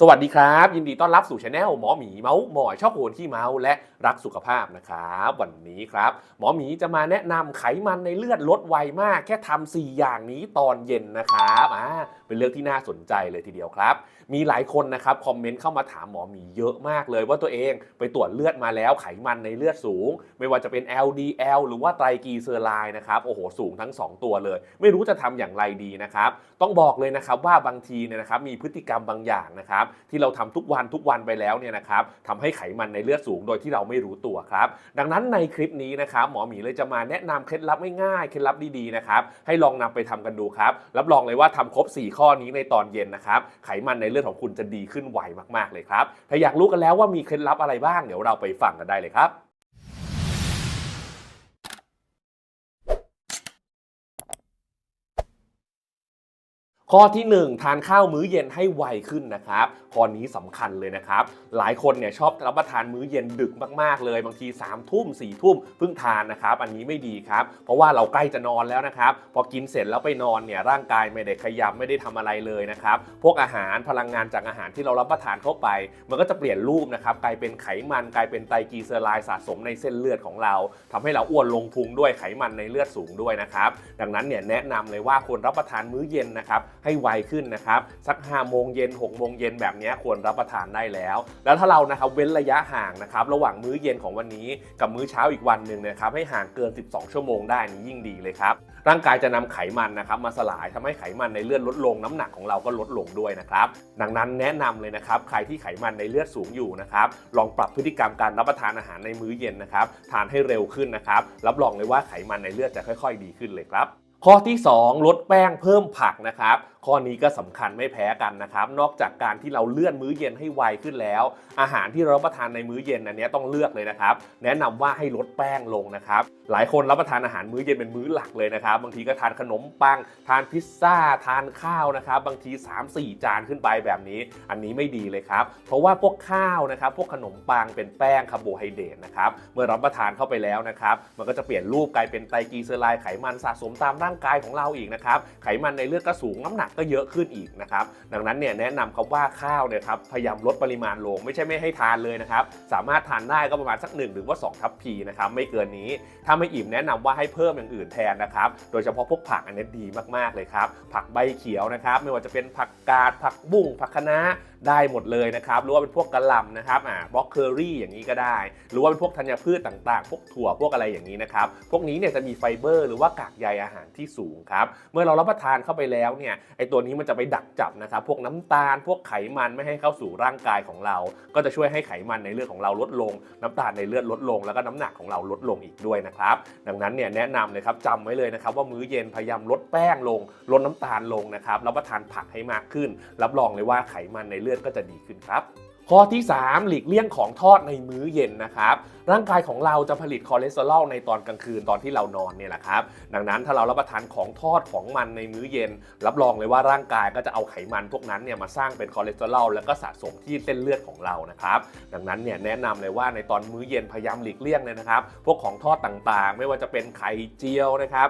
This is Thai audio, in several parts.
สวัสดีครับ ยินดีต้อนรับสู่ช anel หมอหมีเมาส์หมอยชอบโอนที่เมาส์และรักสุขภาพนะครับ วันนี้ครับ หมอหมีจะมาแนะนำไขมันในเลือดลดไวมาก แค่ทำ4อย่างนี้ตอนเย็นนะครับอ่าเป็นเรื่องที่น่าสนใจเลยทีเดียวครับ มีหลายคนนะครับคอมเมนต์เข้ามาถามหมอหมีเยอะมากเลยว่าตัวเองไปตรวจเลือดมาแล้วไขมันในเลือดสูง ไม่ว่าจะเป็น LDL หรือว่าไตรกลีเซอไรด์นะครับโอ้โหสูงทั้ง 2 ตัวเลย ไม่รู้จะทำอย่างไรดีนะครับต้องบอกเลยนะครับว่าบางทีเนี่ยนะครับมีพฤติกรรมบางอย่างนะครับที่เราทำทุกวันทุกวันไปแล้วเนี่ยนะครับทำให้ไขมันในเลือดสูงโดยที่เราไม่รู้ตัวครับ ดังนั้นในคลิปนี้นะครับหมอหมีเลยจะมาแนะนำเคล็ดลับง่ายๆเคล็ดลับดีๆนะครับให้ลองนำไปทำกันดูครับ รับรองเลยว่าทำครบ 4 ข้อนี้ในตอนเย็นนะครับไขมันในเลือดของคุณจะดีขึ้นไวมากๆเลยครับถ้าอยากรู้กันแล้วว่ามีเคล็ดลับอะไรบ้างเดี๋ยวเราไปฟังกันได้เลยครับ ข้อที่ 1 ทานข้าวมื้อเย็นให้ไวขึ้นนะครับข้อนี้สำคัญเลยนะครับ หลายคนเนี่ยชอบรับประทานมื้อเย็นดึกมากๆเลย บางที3ามทุ่มสี่ทุ่มเพิ่งทานนะครับ อันนี้ไม่ดีครับ เพราะว่าเราใกล้จะนอนแล้วนะครับ พอกินเสร็จแล้วไปนอนเนี่ยร่างกายไม่ได้ขยับไม่ได้ทำอะไรเลยนะครับ พวกอาหารพลังงานจากอาหารที่เรารับประทานเข้าไป มันก็จะเปลี่ยนรูปนะครับกลายเป็นไขมันกลายเป็นไตรกลีเซอไรด์สะสมในเส้นเลือดของเราทำให้เราอ้วนลงพุงด้วยไขมันในเลือดสูงด้วยนะครับ ดังนั้นเนี่ยแนะนำเลยว่าควรรับประทานมื้อเย็นนะครับให้ไวขึ้นนะครับสัก5โมงเย็น6โมงเย็นแบบนี้ควรรับประทานได้แล้ว แล้วถ้าเรานะครับเว้นระยะห่างนะครับระหว่างมื้อเย็นของวันนี้กับมื้อเช้าอีกวันหนึ่งนะครับให้ห่างเกิน 12 ชั่วโมงได้นี่ยิ่งดีเลยครับร่างกายจะนำไขมันนะครับมาสลายทำให้ไขมันในเลือดลดลงน้ำหนักของเราก็ลดลงด้วยนะครับดังนั้นแนะนำเลยนะครับใครที่ไขมันในเลือดสูงอยู่นะครับลองปรับพฤติกรรมการรับประทานอาหารในมื้อเย็นนะครับทานให้เร็วขึ้นนะครับรับรองเลยว่าไขมันในเลือดจะค่อย ๆ ดีขึ้นเลยครับ ข้อที่ 2 ลดแป้งเพิ่มผักนะครับ ข้อนี้ก็สำคัญไม่แพ้กันนะครับ นอกจากการที่เราเลื่อนมื้อเย็นให้ไวขึ้นแล้ว อาหารที่เรารับประทานในมื้อเย็นอันนี้ต้องเลือกเลยนะครับ แนะนำว่าให้ลดแป้งลงนะครับ หลายคนรับประทานอาหารมื้อเย็นเป็นมื้อหลักเลยนะครับ บางทีก็ทานขนมปัง ทานพิซซ่า ทานข้าวนะครับ บางที 3-4 จานขึ้นไปแบบนี้ อันนี้ไม่ดีเลยครับ เพราะว่าพวกข้าวนะครับ พวกขนมปังเป็นแป้งคาร์โบไฮเดรตนะครับ เมื่อรับประทานเข้าไปแล้วนะครับ มันก็จะเปลี่ยนรูปกลายเป็นไตรกลีเซอไรด์ไขมันสะสมตามร่างางกายของเราอีกนะครับไขมันในเลือดก็สูงน้ำหนักก็เยอะขึ้นอีกนะครับดังนั้นเนี่ยแนะนำครับว่าข้าวเนี่ยครับพยายามลดปริมาณลงไม่ใช่ไม่ให้ทานเลยนะครับสามารถทานได้ก็ประมาณสัก1หรือว่า2ทัพพีนะครับไม่เกินนี้ถ้าไม่อิ่มแนะนำว่าให้เพิ่มอย่างอื่นแทนนะครับโดยเฉพาะพวกผักอันนี้ดีมากๆเลยครับผักใบเขียวนะครับไม่ว่าจะเป็นผักกาดผักบุ้งผักคะน้าได้หมดเลยนะครับหรือว่าเป็นพวกกระหล่ำนะครับอ่าบล็อกเคอรี่อย่างนี้ก็ได้ หรือว่าเป็นพวกธัญพืชต่างๆ พวกถั่วพวกอะไรอย่างนี้นะครับพวกนี้เนี่ยจะมีไฟเบอร์ หรือว่ากากใยอาหารที่สูงครับ เมื่อเรารับประทานเข้าไปแล้วเนี่ยไอตัวนี้มันจะไปดักจับนะครับพวกน้ำตาลพวกไขมันไม่ให้เข้าสู่ร่างกายของเรา ก็จะช่วยให้ไขมันในเลือดของเราลดลง น้ำตาลในเลือดลดลง แล้วก็น้ำหนักของเราลดลงอีกด้วยนะครับ ดังนั้นเนี่ยแนะนำเลยครับจำไว้เลยนะครับว่ามื้อเย็นพยายามลดแป้งลง ลดน้ำตาลลงนะครับรับประทานผักให้มากขึ้น รับรองเลยว่าไขมันในเลือดก็จะดีขึ้นครับข้อที่ 3 หลีกเลี่ยงของทอดในมื้อเย็นนะครับ ร่างกายของเราจะผลิตคอเลสเตอรอลในตอนกลางคืนตอนที่เรานอนเนี่ยแหละครับ ดังนั้นถ้าเรารับประทานของทอดของมันในมื้อเย็น รับรองเลยว่าร่างกายก็จะเอาไขมันพวกนั้นเนี่ยมาสร้างเป็นคอเลสเตอรอลแล้วก็สะสมที่เส้นเลือดของเรานะครับดังนั้นเนี่ยแนะนำเลยว่าในตอนมื้อเย็นพยายามหลีกเลี่ยงเลยนะครับ พวกของทอดต่างๆ ไม่ว่าจะเป็นไข่เจียวนะครับ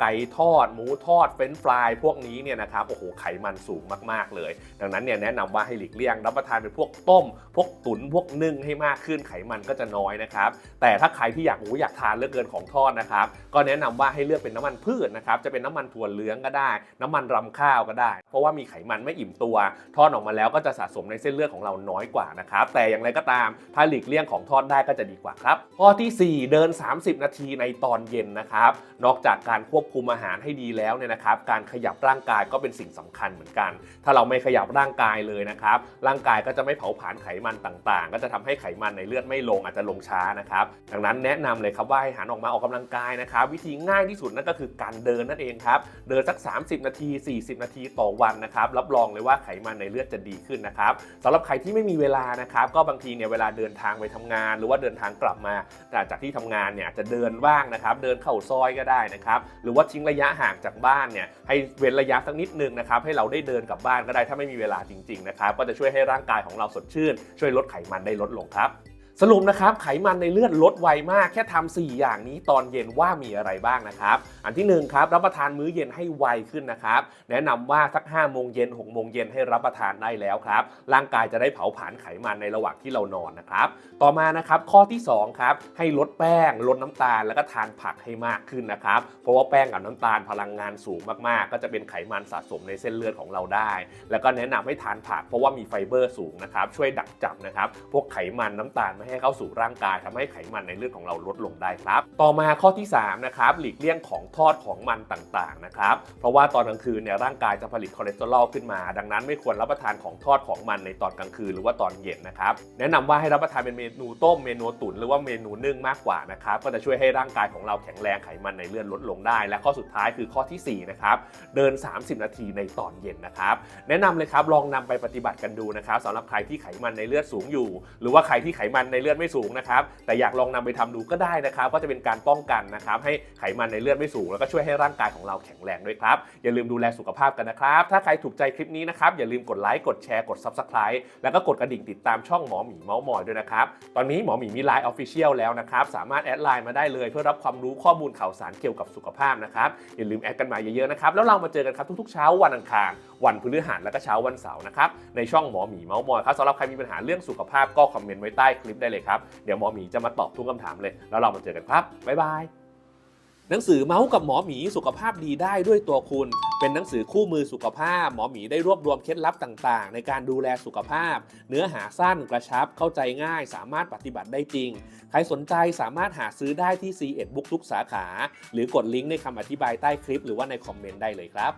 ไก่ทอด หมูทอดเฟรนช์ฟรายพวกนี้เนี่ยนะครับโอ้โหไขมันสูงมากๆเลย ดังนั้นเนี่ยแนะนำว่าให้หลีกเลี่ยง รับประทานเป็นพวกต้ม พวกตุ๋นพวกนึ่งให้มากขึ้นไขมันก็จะน้อยนะครับแต่ถ้าใครที่อยากโอ้อยากทานเลือกเกินของทอดนะครับ ก็แนะนำว่าให้เลือกเป็นน้ำมันพืชนะครับ จะเป็นน้ำมันถั่วเหลืองก็ได้ น้ำมันรำข้าวก็ได้ เพราะว่ามีไขมันไม่อิ่มตัว ทอดออกมาแล้วก็จะสะสมในเส้นเลือดของเราน้อยกว่านะครับ แต่อย่างไรก็ตาม ถ้าหลีกเลี่ยงของทอดได้ก็จะดีกว่าครับ ข้อทีสี่4 เดิน 30 นาทีในตอนเย็นนะครับ นอกจากการควบคุมอาหารให้ดีแล้วเนี่ยนะครับ การขยับร่างกายก็เป็นสิ่งสำคัญเหมือนกัน ถ้าเราไม่ขยับร่างกายเลยนะครับ ร่างกายก็จะไม่เผาผลาญไขมันต่างๆ ก็จะทำให้ไขมันในเลือดไม่ลงอาจจะลงช้านะครับดังนั้นแนะนำเลยครับว่าให้หันออกมาออกกำลังกายนะครับวิธีง่ายที่สุดนั่นก็คือการเดินนั่นเองครับเดินสัก 30 นาที 40 นาทีต่อวันนะครับรับรองเลยว่าไขมันในเลือดจะดีขึ้นนะครับสำหรับใครที่ไม่มีเวลานะครับก็บางทีเนี่ยเวลาเดินทางไปทำงาน หรือว่าเดินทางกลับมาจากที่ทำงานเนี่ยจจะเดินบ้างนะครับเดินเข้าซอยก็ได้นะครับหรือว่าทิ้งระยะห่างจากบ้านเนี่ยให้เว้นระยะสักนิดนึงนะครับให้เราได้เดินกลับบ้านก็ได้ถ้าไม่มีเวลาจริงๆนะครับก็จะช่วยให้ร่างกายของเราสดชื่น ช่วยลดไขมันได้ลดลงครับ สรุปนะครับไขมันในเลือดลดไวมากแค่ทำ4อย่างนี้ตอนเย็นว่ามีอะไรบ้างนะครับ อันที่หนึ่งครับรับประทานมื้อเย็นให้ไวขึ้นนะครับ แนะนำว่าสัก5โมงเย็น6โมงเย็นให้รับประทานได้แล้วครับ ร่างกายจะได้เผาผลาญไขมันในระหว่างที่เรานอนนะครับ ต่อมานะครับข้อที่2ครับให้ลดแป้ง ลดน้ำตาล แล้วก็ทานผักให้มากขึ้นนะครับ เพราะว่าแป้งกับน้ำตาลพลังงานสูงมากๆ ก็จะเป็นไขมันสะสมในเส้นเลือดของเราได้ แล้วก็แนะนำให้ทานผักเพราะว่ามีไฟเบอร์สูงนะครับช่วยดักจับนะครับพวกไขมันน้ำตาลไม่ให้เข้าสู่ร่างกายทำให้ไขมันในเลือดของเราลดลงได้ครับ ต่อมาข้อที่3นะครับหลีกเลี่ยงของทอดของมันต่างๆนะครับเพราะว่าตอนกลางคืนเนี่ยร่างกายจะผลิตคอเลสเตอรอลขึ้นมา ดังนั้นไม่ควรรับประทานของทอดของมันในตอนกลางคืนหรือว่าตอนเย็นนะครับแนะนำว่าให้รับประทานเป็นเมนูต้มเมนูตุ๋นหรือว่าเมนูนึ่งมากกว่านะครับก็จะช่วยให้ร่างกายของเราแข็งแรงไขมันในเลือดลดลงได้ และข้อสุดท้ายคือข้อทีสี่4นะครับเดิน 30 นาทีในตอนเย็นนะครับแนะนำเลยครับลองนำไปปฏิบัติกันดูนะครับสำหรับใครที่ไขมันในเลือดสูงอยู่ หรือว่าใครที่ไขมันในในเลือดไม่สูงนะครับ แต่อยากลองนำไปทำดูก็ได้นะครับก็จะเป็นการป้องกันนะครับให้ไขมันในเลือดไม่สูง แล้วก็ช่วยให้ร่างกายของเราแข็งแรงด้วยครับ อย่าลืมดูแลสุขภาพกันนะครับ ถ้าใครถูกใจคลิปนี้นะครับอย่าลืมกดไลค์กดแชร์กด Subscribe แล้วก็กดกระดิ่งติดตามช่องหมอหมีเมาส์มอยด้วยนะครับ ตอนนี้หมอหมีมีไลน์ออฟฟิเชียลแล้วนะครับ สามารถแอดไลน์มาได้เลยเพื่อรับความรู้ข้อมูลข่าวสารเกี่ยวกับสุขภาพนะครับ อย่าลืมแอดกันมาเยอะๆนะครับ แล้วเรามาเจอกันครับทุกๆเช้าวันอังคาร วันพฤหัสและก็เช้าวันเสาร์นะครับ ในช่องหมอหมีเมาส์มอยครับสำหรับใครมีปัญหาเรื่องสุขภาพก็คอมเมนต์ไว้ใต้คลิปได้เลยครับ เดี๋ยวหมอหมีจะมาตอบทุกคำถามเลย แล้วเรามาเจอกันครับ บ๊ายบายหนังสือเมาส์กับหมอหมีสุขภาพดีได้ด้วยตัวคุณ เป็นหนังสือคู่มือสุขภาพ หมอหมีได้รวบรวมเคล็ดลับต่างๆ ในการดูแลสุขภาพ เนื้อหาสั้นกระชับเข้าใจง่าย สามารถปฏิบัติได้จริง ใครสนใจสามารถหาซื้อได้ที่ C ีเอ็ดบุ๊กทุกสาขา หรือกดลิงก์ในคำอธิบายใต้คลิป หรือว่าในคอมเมนต์ได้เลยครับ